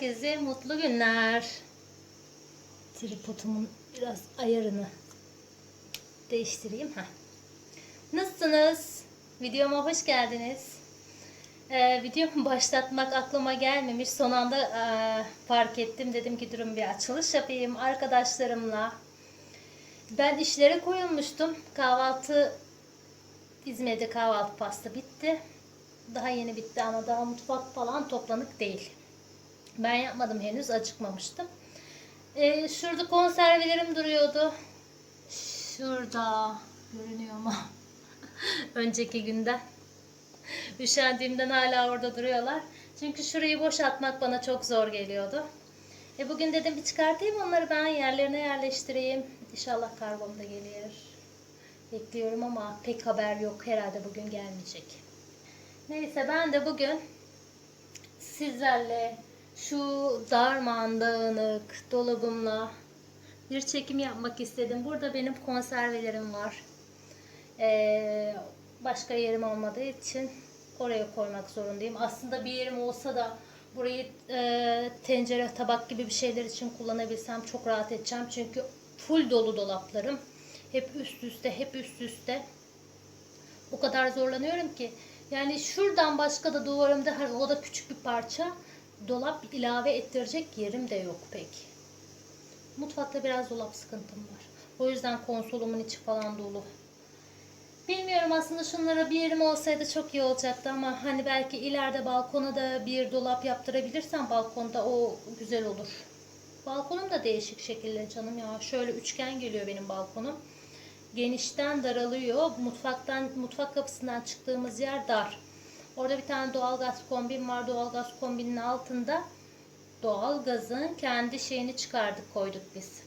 herkese mutlu günler. Tripodumun biraz ayarını değiştireyim. Heh. Nasılsınız? Videoma hoş geldiniz. Ee, videomu başlatmak aklıma gelmemiş. Son anda e, fark ettim. Dedim ki durun bir açılış yapayım arkadaşlarımla. Ben işlere koyulmuştum. Kahvaltı İzmir'de kahvaltı pasta bitti. Daha yeni bitti ama daha mutfak falan toplanık değil. Ben yapmadım henüz acıkmamıştım. Ee, şurada konservelerim duruyordu. Şurada görünüyor mu? Önceki günden. Üşendiğimden hala orada duruyorlar. Çünkü şurayı boşaltmak bana çok zor geliyordu. E bugün dedim bir çıkartayım onları ben yerlerine yerleştireyim. İnşallah kargom da gelir. Bekliyorum ama pek haber yok. Herhalde bugün gelmeyecek. Neyse ben de bugün sizlerle şu darman dağınık dolabımla bir çekim yapmak istedim. Burada benim konservelerim var. Ee, başka yerim olmadığı için oraya koymak zorundayım. Aslında bir yerim olsa da burayı e, tencere, tabak gibi bir şeyler için kullanabilsem çok rahat edeceğim. Çünkü full dolu dolaplarım. Hep üst üste, hep üst üste. O kadar zorlanıyorum ki. Yani şuradan başka da duvarımda o da küçük bir parça dolap ilave ettirecek yerim de yok pek. Mutfakta biraz dolap sıkıntım var. O yüzden konsolumun içi falan dolu. Bilmiyorum aslında şunlara bir yerim olsaydı çok iyi olacaktı ama hani belki ileride balkona da bir dolap yaptırabilirsem balkonda o güzel olur. Balkonum da değişik şekilde canım ya. Şöyle üçgen geliyor benim balkonum. Genişten daralıyor. Mutfaktan mutfak kapısından çıktığımız yer dar. Orada bir tane doğalgaz kombin var. Doğalgaz kombinin altında doğalgazın kendi şeyini çıkardık koyduk biz.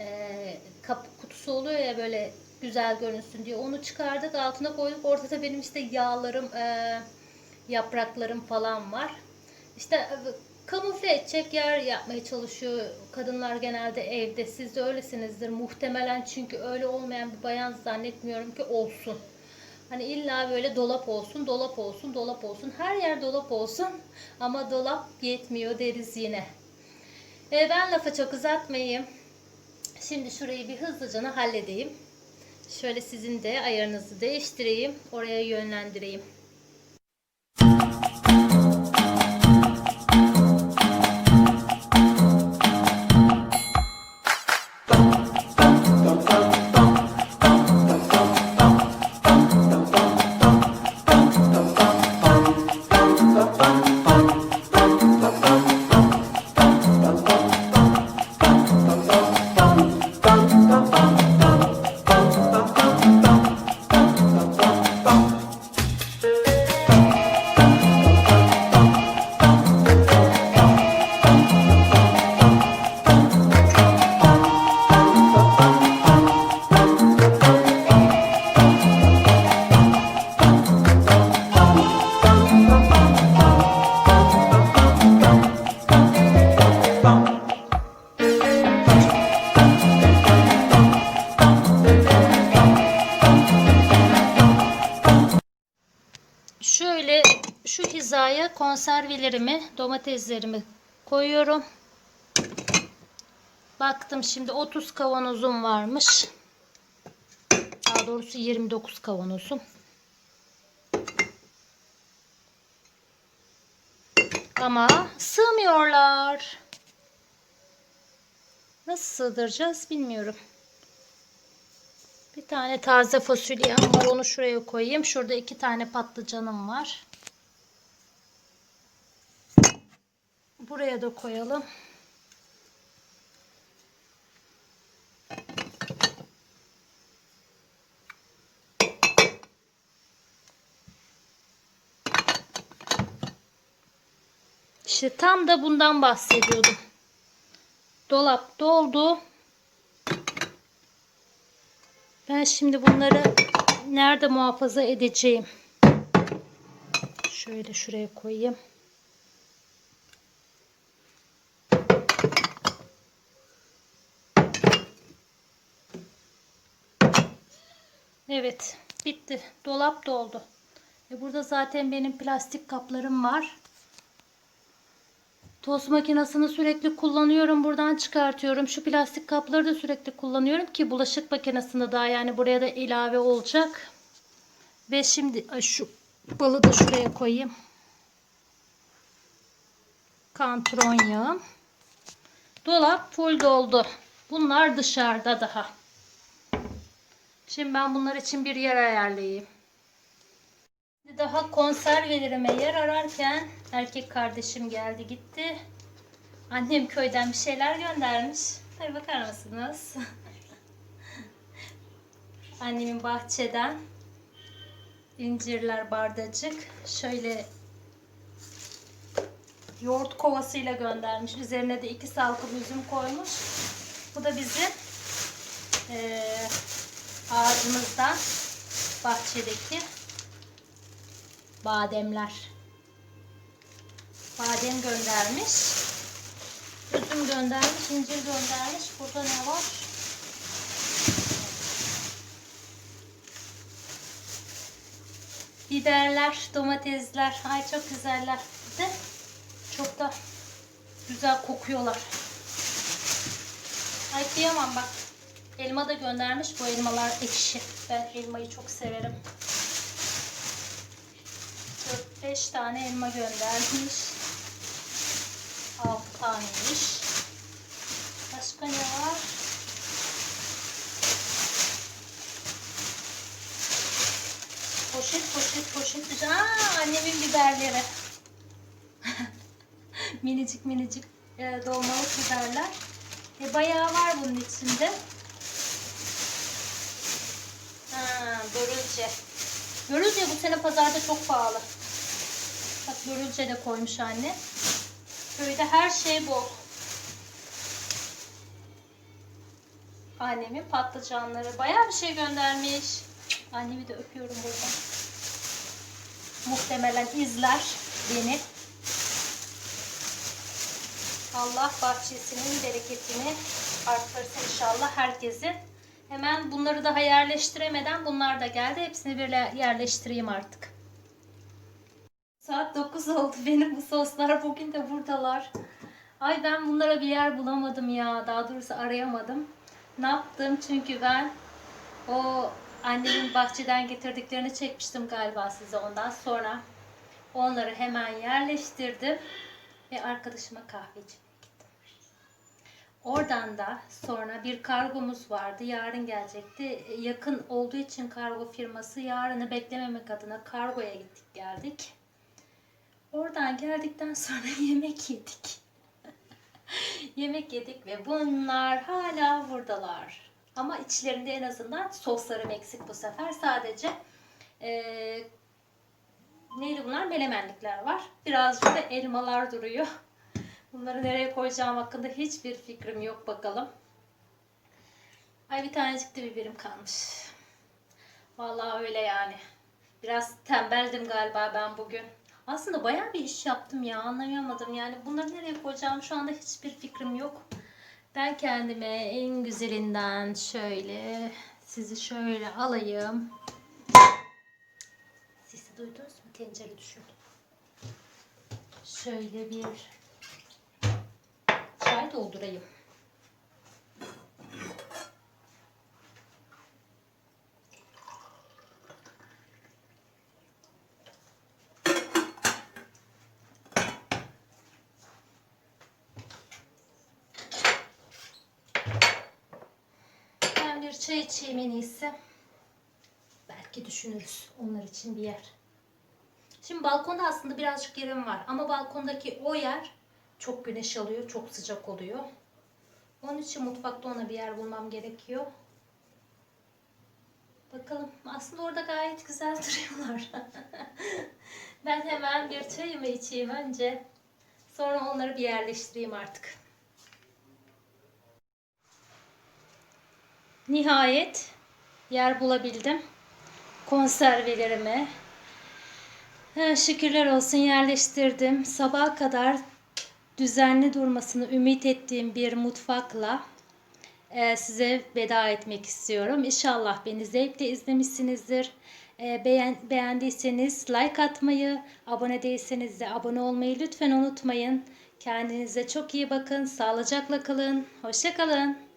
Ee, kapı kutusu oluyor ya böyle güzel görünsün diye onu çıkardık altına koyduk. Ortada benim işte yağlarım, e, yapraklarım falan var. İşte e, kamufle edecek yer yapmaya çalışıyor kadınlar genelde evde. Siz de öylesinizdir muhtemelen çünkü öyle olmayan bir bayan zannetmiyorum ki olsun. Hani illa böyle dolap olsun, dolap olsun, dolap olsun. Her yer dolap olsun ama dolap yetmiyor deriz yine. E, ben lafa çok uzatmayayım. Şimdi şurayı bir hızlıca halledeyim. Şöyle sizin de ayarınızı değiştireyim. Oraya yönlendireyim. Konservelerimi, domateslerimi koyuyorum. Baktım şimdi 30 kavanozum varmış. Daha doğrusu 29 kavanozum. Ama sığmıyorlar. Nasıl sığdıracağız bilmiyorum. Bir tane taze fasulyem var. Onu şuraya koyayım. Şurada iki tane patlıcanım var. Buraya da koyalım. İşte tam da bundan bahsediyordum. Dolap doldu. Ben şimdi bunları nerede muhafaza edeceğim? Şöyle şuraya koyayım. Evet, bitti. Dolap doldu. E burada zaten benim plastik kaplarım var. Tost makinesini sürekli kullanıyorum. Buradan çıkartıyorum. Şu plastik kapları da sürekli kullanıyorum ki bulaşık makinesinde daha yani buraya da ilave olacak. Ve şimdi şu balı da şuraya koyayım. Kantron yağım. Dolap full doldu. Bunlar dışarıda daha. Şimdi ben bunlar için bir yer ayarlayayım. Daha konservelerime yer ararken erkek kardeşim geldi gitti. Annem köyden bir şeyler göndermiş. Hadi bakar mısınız? Annemin bahçeden incirler bardacık. Şöyle yoğurt kovasıyla göndermiş. Üzerine de iki salkım üzüm koymuş. Bu da bizim eee ağacımızdan bahçedeki bademler. Badem göndermiş. Üzüm göndermiş, incir göndermiş. Burada ne var? Biberler, domatesler. Ay çok güzeller. De çok da güzel kokuyorlar. Ay kıyamam bak. Elma da göndermiş. Bu elmalar ekşi. Ben elmayı çok severim. 4-5 tane elma göndermiş. 6 taneymiş. Başka ne var? Poşet poşet poşet. Aa, annemin biberleri. minicik minicik e, dolmalık biberler. E, bayağı var bunun içinde. Börülce. Börülce bu sene pazarda çok pahalı. Bak börülce de koymuş anne. Köyde her şey bol. Annemin patlıcanları. Bayağı bir şey göndermiş. Annemi de öpüyorum buradan. Muhtemelen izler beni. Allah bahçesinin bereketini arttırsın inşallah herkesin. Hemen bunları daha yerleştiremeden bunlar da geldi. Hepsini bir yerleştireyim artık. Saat 9 oldu. Benim bu soslar bugün de buradalar. Ay ben bunlara bir yer bulamadım ya. Daha doğrusu arayamadım. Ne yaptım? Çünkü ben o annemin bahçeden getirdiklerini çekmiştim galiba size ondan sonra. Onları hemen yerleştirdim. Ve arkadaşıma kahve gittim. Oradan da sonra bir kargomuz vardı. Yarın gelecekti. Yakın olduğu için kargo firması yarını beklememek adına kargoya gittik geldik. Oradan geldikten sonra yemek yedik. yemek yedik ve bunlar hala buradalar. Ama içlerinde en azından soslarım eksik bu sefer. Sadece eee neydi bunlar? Melemenlikler var. Birazcık da elmalar duruyor. Bunları nereye koyacağım hakkında hiçbir fikrim yok bakalım. Ay bir tanecik de biberim kalmış. Vallahi öyle yani. Biraz tembeldim galiba ben bugün. Aslında bayağı bir iş yaptım ya anlayamadım yani bunları nereye koyacağım şu anda hiçbir fikrim yok. Ben kendime en güzelinden şöyle sizi şöyle alayım. Sesi duydunuz mu? Tencere düşürdüm. Şöyle bir çay doldurayım. Ben bir çay içeyim en iyisi. Belki düşünürüz onlar için bir yer. Şimdi balkonda aslında birazcık yerim var ama balkondaki o yer çok güneş alıyor, çok sıcak oluyor. Onun için mutfakta ona bir yer bulmam gerekiyor. Bakalım. Aslında orada gayet güzel duruyorlar. ben hemen bir çayımı içeyim önce. Sonra onları bir yerleştireyim artık. Nihayet yer bulabildim. Konservelerimi. Şükürler olsun yerleştirdim. Sabaha kadar düzenli durmasını ümit ettiğim bir mutfakla e, size veda etmek istiyorum. İnşallah beni zevkle izlemişsinizdir. E, beğen, beğendiyseniz like atmayı, abone değilseniz de abone olmayı lütfen unutmayın. Kendinize çok iyi bakın. Sağlıcakla kalın. Hoşça kalın.